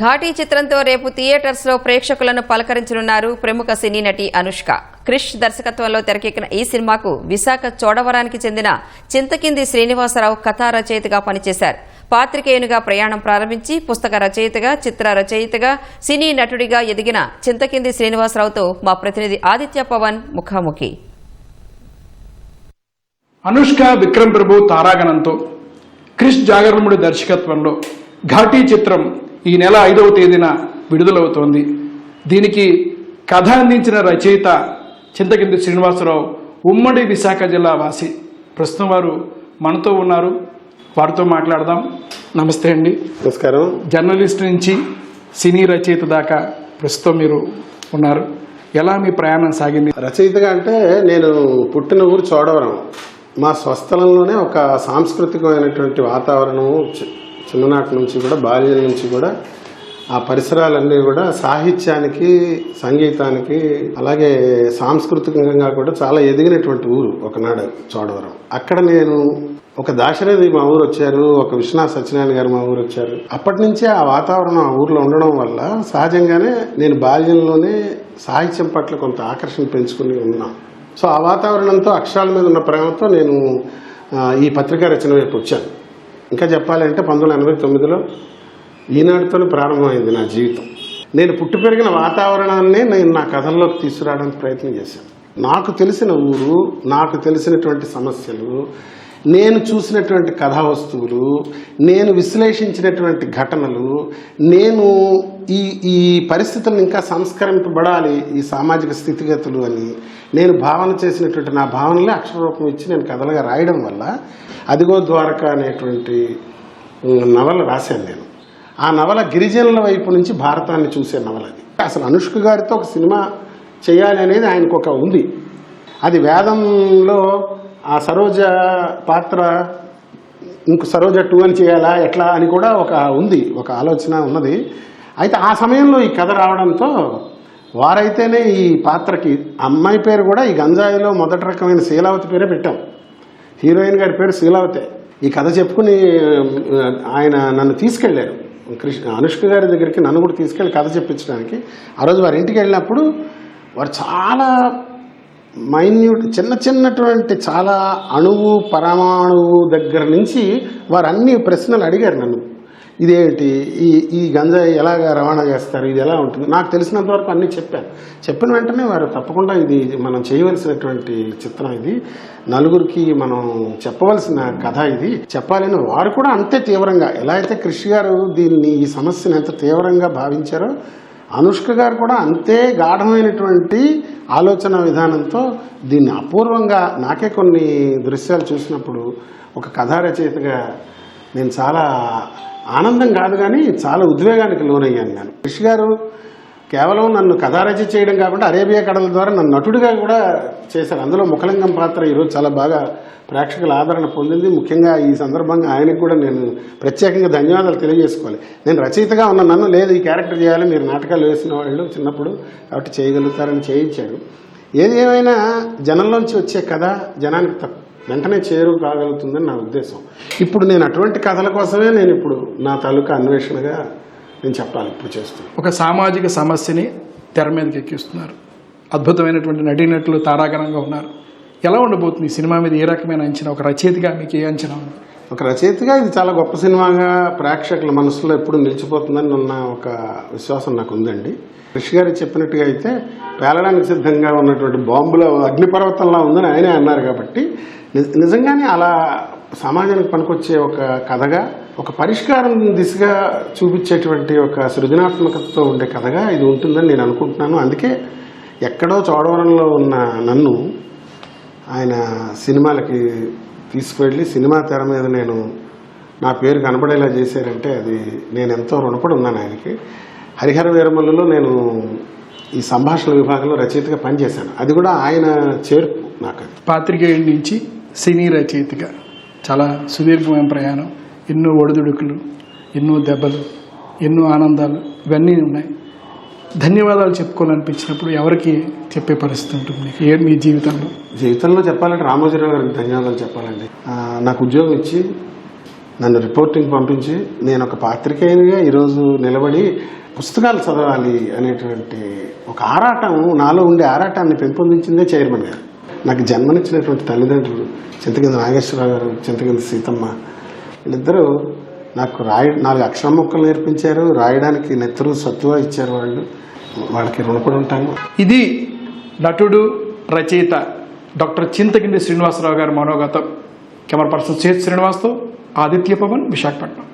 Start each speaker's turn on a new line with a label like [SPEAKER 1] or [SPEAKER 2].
[SPEAKER 1] ఘాటీ చిత్రంతో రేపు థియేటర్స్లో ప్రేక్షకులను పలకరించనున్నారు ప్రముఖ సినీ నటి అనుష్క. క్రిష్ దర్శకత్వంలో తెరకెక్కిన ఈ సినిమాకు విశాఖ చోడవరానికి చెందిన చింతకింది శ్రీనివాసరావు కథా రచయితగా పనిచేశారు. పాత్రికేయునిగా ప్రయాణం ప్రారంభించి పుస్తక రచయితగా చిత్ర రచయితగా సినీ నటుడిగా ఎదిగిన చింతకింది శ్రీనివాసరావుతో మా ప్రతినిధి ఆదిత్య పవన్ ముఖాముఖి.
[SPEAKER 2] అనుష్క విక్రమ్ ప్రభు తారాగణంతో క్రిష్ జాగరణముడి దర్శకత్వంలో ఘాటీ చిత్రం ఈ నెల ఐదవ తేదీన విడుదలవుతోంది. దీనికి కథ అందించిన రచయిత చింతకింది శ్రీనివాసరావు ఉమ్మడి విశాఖ జిల్లా వాసి. ప్రస్తుతం వారు మనతో ఉన్నారు. వారితో మాట్లాడదాం. నమస్తే అండి.
[SPEAKER 3] నమస్కారం.
[SPEAKER 2] జర్నలిస్ట్ నుంచి సినీ రచయిత దాకా ప్రస్తుతం మీరు ఉన్నారు. ఎలా మీ ప్రయాణం సాగింది?
[SPEAKER 3] రచయితగా అంటే నేను పుట్టిన ఊరు చోడవరం. మా స్వస్థలంలోనే ఒక సాంస్కృతికమైనటువంటి వాతావరణము చిన్ననాటి నుంచి కూడా బాల్యం నుంచి కూడా ఆ పరిసరాలన్నీ కూడా సాహిత్యానికి సంగీతానికి అలాగే సాంస్కృతికంగా కూడా చాలా ఎదిగినటువంటి ఊరు ఒకనాడు చోడవరం. అక్కడ నేను ఒక దాశరథి మా ఊరు వచ్చారు ఒక విశ్వనాథ్ సత్యనారాయణ గారు మా ఊరు వచ్చారు. అప్పటి నుంచే ఆ వాతావరణం ఆ ఊర్లో ఉండడం వల్ల సహజంగానే నేను బాల్యంలోనే సాహిత్యం పట్ల కొంత ఆకర్షణ పెంచుకుని ఉన్నాను సో ఆ వాతావరణంతో అక్షరాల మీద ఉన్న ప్రేమతో నేను ఈ పత్రికా రచన వైపు వచ్చాను. ఇంకా చెప్పాలంటే పంతొమ్మిది వందల ఎనభై తొమ్మిదిలో ఈనాటితోనే ప్రారంభమైంది నా జీవితం. నేను పుట్టి పెరిగిన వాతావరణాన్ని నేను నా కథల్లోకి తీసుకురావడానికి ప్రయత్నం చేశాను. నాకు తెలిసిన ఊరు నాకు తెలిసినటువంటి సమస్యలు నేను చూసినటువంటి కథా వస్తువులు నేను విశ్లేషించినటువంటి ఘటనలు నేను ఈ ఈ పరిస్థితులను ఇంకా సంస్కరింపబడాలి ఈ సామాజిక స్థితిగతులు అని నేను భావన చేసినటువంటి నా భావనలే అక్షరరూపం ఇచ్చి నేను కథలుగా రాయడం వల్ల అదిగో ద్వారక అనేటువంటి నవలు నవల రాశాను నేను. ఆ నవల గిరిజనుల వైపు నుంచి భారతాన్ని చూసే నవల అది. అసలు అనుష్క గారితో ఒక సినిమా చేయాలి అనేది ఆయనకు ఒక ఉంది. అది వేదంలో ఆ సరోజ పాత్ర ఇంక సరోజ టూ అని చేయాలా ఎట్లా అని కూడా ఒక ఉంది ఒక ఆలోచన ఉన్నది. అయితే ఆ సమయంలో ఈ కథ రావడంతో వారైతేనే ఈ పాత్రకి అమ్మాయి పేరు కూడా ఈ గంజాయిలో మొదటి రకమైన శీలావతి పేరే పెట్టాం. హీరోయిన్ గారి పేరు శీలావతే. ఈ కథ చెప్పుకుని ఆయన నన్ను తీసుకెళ్ళారు కృష్ణ అనుష్క గారి దగ్గరికి నన్ను కూడా తీసుకెళ్ళి కథ చెప్పించడానికి. ఆ రోజు వారి ఇంటికి వెళ్ళినప్పుడు వారు చాలా మైన్యూట్ చిన్న చిన్నటువంటి చాలా అణువు పరమాణువు దగ్గర నుంచి వారు అన్ని ప్రశ్నలు అడిగారు నన్ను. ఇదేంటి? ఈ ఈ గంజాయి ఎలాగ రవాణా చేస్తారు? ఇది ఎలా ఉంటుంది? నాకు తెలిసినంత వరకు అన్నీ చెప్పాను చెప్పిన వెంటనే వారు తప్పకుండా ఇది మనం చేయవలసినటువంటి చిత్రం ఇది. నలుగురికి మనం చెప్పవలసిన కథ ఇది. చెప్పాలని వారు కూడా అంతే తీవ్రంగా ఎలా అయితే కృషి గారు దీన్ని ఈ సమస్యను ఎంత తీవ్రంగా భావించారో అనుష్క గారు కూడా అంతే గాఢమైనటువంటి ఆలోచన విధానంతో దీన్ని అపూర్వంగా నాకే కొన్ని దృశ్యాలు చూసినప్పుడు ఒక కథా రచయితగా నేను చాలా ఆనందం కాదు కానీ చాలా ఉద్వేగానికి లోనయ్యాను నేను. కృషి గారు కేవలం నన్ను కథారచి చేయడం కాకుండా అరేబియా కడల ద్వారా నన్ను నటుడిగా కూడా చేశారు. అందులో ముఖలింగం పాత్ర ఈరోజు చాలా బాగా ప్రేక్షకుల ఆదరణ పొందింది. ముఖ్యంగా ఈ సందర్భంగా ఆయనకు కూడా నేను ప్రత్యేకంగా ధన్యవాదాలు తెలియజేసుకోవాలి. నేను రచయితగా ఉన్న నన్ను లేదు ఈ క్యారెక్టర్ చేయాలి. మీరు నాటకాలు వేసిన వాళ్ళు చిన్నప్పుడు కాబట్టి చేయగలుగుతారని చేయించారు ఏది ఏమైనా జనంలోంచి వచ్చే కథ జనానికి తప్ప వెంటనే చేరువు కాగలుగుతుందని నా ఉద్దేశం. ఇప్పుడు నేను అటువంటి కథల కోసమే నేను ఇప్పుడు నా తాలూకా అన్వేషణగా నేను చెప్పాలి ఇప్పుడు చేస్తున్నాను
[SPEAKER 2] ఒక సామాజిక సమస్యని తెర మీదకి ఎక్కిస్తున్నారు. అద్భుతమైనటువంటి నటీనటులు తారాగణంగా ఉన్నారు. ఎలా ఉండబోతుంది ఈ సినిమా మీద ఏ రకమైన అంచనా ఒక రచయితగా మీకు ఏ అంచనా ఉంది?
[SPEAKER 3] ఒక రచయితగా ఇది చాలా గొప్ప సినిమాగా ప్రేక్షకుల మనసులో ఎప్పుడు నిలిచిపోతుందని ఉన్న ఒక విశ్వాసం నాకు ఉందండి. ఋషి గారు చెప్పినట్టుగా అయితే పేలడానికి సిద్ధంగా ఉన్నటువంటి బాంబులో అగ్నిపర్వతంలా ఉందని ఆయనే అన్నారు కాబట్టి నిజ- నిజంగానే అలా సమాజానికి పనికొచ్చే ఒక కథగా ఒక పరిష్కారం దిశగా చూపించేటువంటి ఒక సృజనాత్మకతతో ఉండే కథగా ఇది ఉంటుందని నేను అనుకుంటున్నాను. అందుకే ఎక్కడో చోడవరంలో ఉన్న నన్ను ఆయన సినిమాలకి తీసుకువెళ్ళి సినిమా తెర మీద నేను నా పేరు కనపడేలా చేశారంటే అది నేను ఎంతో రుణపడి ఉన్నాను ఆయనకి. హరిహర వీరమల్లులో నేను ఈ సంభాషణ విభాగంలో రచయితగా పనిచేశాను. అది కూడా ఆయన చేర్పు నాకు
[SPEAKER 2] పాత్రికేయుడి నుంచి సినీ రచయితగా. చాలా సుదీర్ఘమైన ప్రయాణం. ఎన్నో ఒడిదుడుకులు ఎన్నో దెబ్బలు ఎన్నో ఆనందాలు ఇవన్నీ ఉన్నాయి. ధన్యవాదాలు చెప్పుకోవాలనిపించినప్పుడు ఎవరికి చెప్పే పరిస్థితి ఉంటుంది ఏ మీ జీవితంలో?
[SPEAKER 3] జీవితంలో చెప్పాలంటే రామోజీరావు గారికి ధన్యవాదాలు చెప్పాలండి. నాకు ఉద్యోగం ఇచ్చి నన్ను రిపోర్టింగ్ పంపించి నేను ఒక పాత్రికేయునిగా ఈరోజు నిలబడి పుస్తకాలు చదవాలి అనేటువంటి ఒక ఆరాటం నాలో ఉండే ఆరాటాన్ని పెంపొందించిందే చైర్మన్ గారు. నాకు జన్మనిచ్చినటువంటి తల్లిదండ్రులు చింతకింద నాగేశ్వరరావు గారు చింతకింద సీతమ్మ వీళ్ళిద్దరూ నాకు రాయ నాలుగు అక్షర మొక్కలు నేర్పించారు. రాయడానికి నెత్తరు సత్తువ ఇచ్చారు వాళ్ళు. వాళ్ళకి రుణపడి ఉంటాను.
[SPEAKER 2] ఇది నటుడు రచయిత డాక్టర్ చింతకిండి శ్రీనివాసరావు గారి మనోగతం. కెమెరా పర్సన్ చేతి శ్రీనివాస్తో ఆదిత్య పవన్ విశాఖపట్నం.